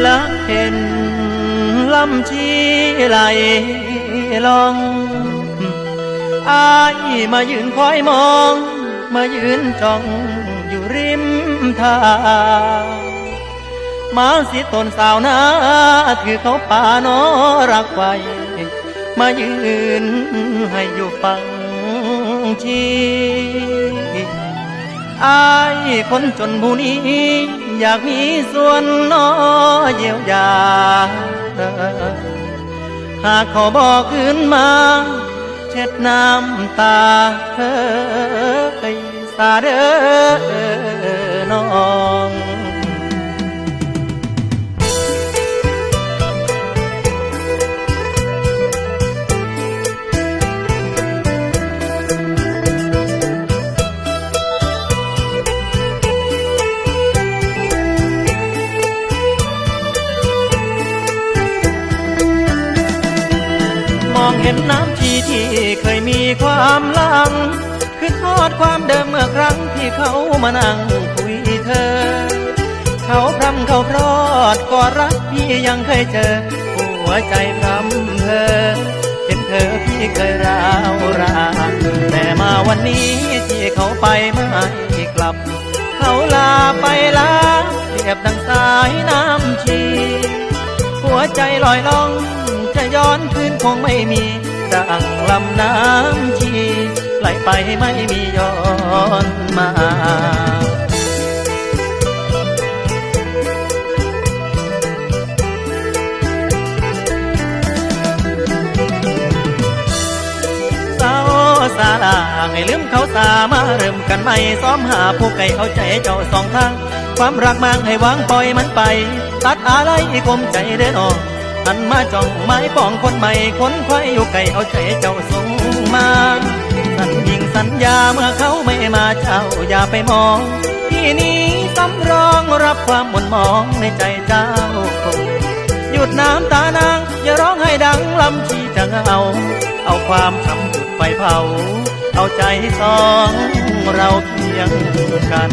แลเห็นลำชีไหลลองอายมายืนคอยมอง มายืนจ้องอยู่ริมทางมาสิตนสาวนาถือเขาป่าน้อรักไว้มายืนให้อยู่ฟังชีอายคนจนผู้นี้ อยากมีส่วนน้อเยียวยา หากเขาบอกขึ้นมา เช็ดน้ำตาเธอไปสาเด้อน้อง องเห็นน้ำชีที่เคยมีความลัง คือทอดความเดิมเมื่อครั้งที่เขามานั่งคุยเธอ เขาพรำเขาพรอดกอดรักพี่ยังเคยเจอ หัวใจพรำเธอเห็นเธอพี่เคยร้าวรานแต่มาวันนี้ที่เขาไปไม่กลับ เขาลาไปลาเรียบดังสายน้ำชี หัวใจลอยล่อง คงไม่มีดังลำน้ำชีไหลไปไม่มีย้อนมาสาวสาลาให้ลืมเขาสามาเริ่มกันใหม่ซ้อมหาผู้ไก่เอาใจเจ้าสองทาง ความรักมางให้วางปล่อยมันไป ตัดอะไรคมใจเด้อน้อง หันมาจ้องไม้ปองคนใหม่คนควายอยู่ไก่เอาใจเจ้าส่งมาสัญญิงสัญญาเมื่อเขาไม่มาเจ้าอย่าไปมอง ที่นี้สำรองรับความหม่นหมองในใจเจ้า หยุดน้ำตานาง อย่าร้องให้ดังลำชีจะเหงาเอาความช้ำจุดไฟเผา เอาใจสองเราเคียงกัน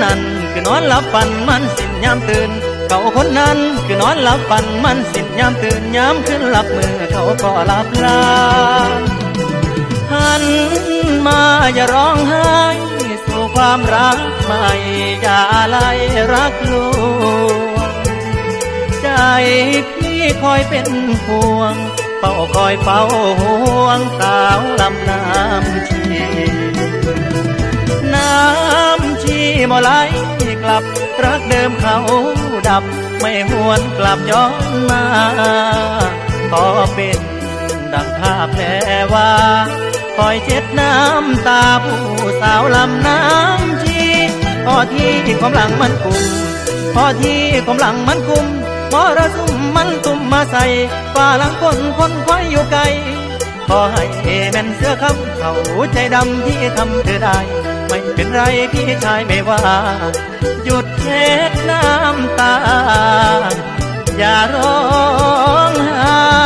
นนั้น คือนอนหลับฝันมันสิ้นยามตื่น เขาคนนั้น คือนอนหลับฝันมันสิ้นยามตื่นยามขึ้นหลับมือเขาก็หลับลาหันมาอย่าร้องไห้สู่ความรักใหม่อย่าไรรักลวงใจพี่คอยเป็นห่วงเฝ้าคอยเฝ้าห่วงสา รักเดิมเขาดับ ไม่หวนกลับย้อนมาขอเป็นดังภาพแผลว่าคอยเช็ดน้ำตาผู้สาวลำน้ำชีพอที่ความหลังมันกุมพอที่ความหลังมันคุมมรสุมมันตุ่มมาใส่ฝ่าหลังคนคนควายอยู่ไกลขอให้แม่นเสื้อคำเขาใจดำที่ทำเธอได้ เป็นไรพี่ชายไม่ว่า หยุดเช็ดน้ำตา อย่าร้องไห้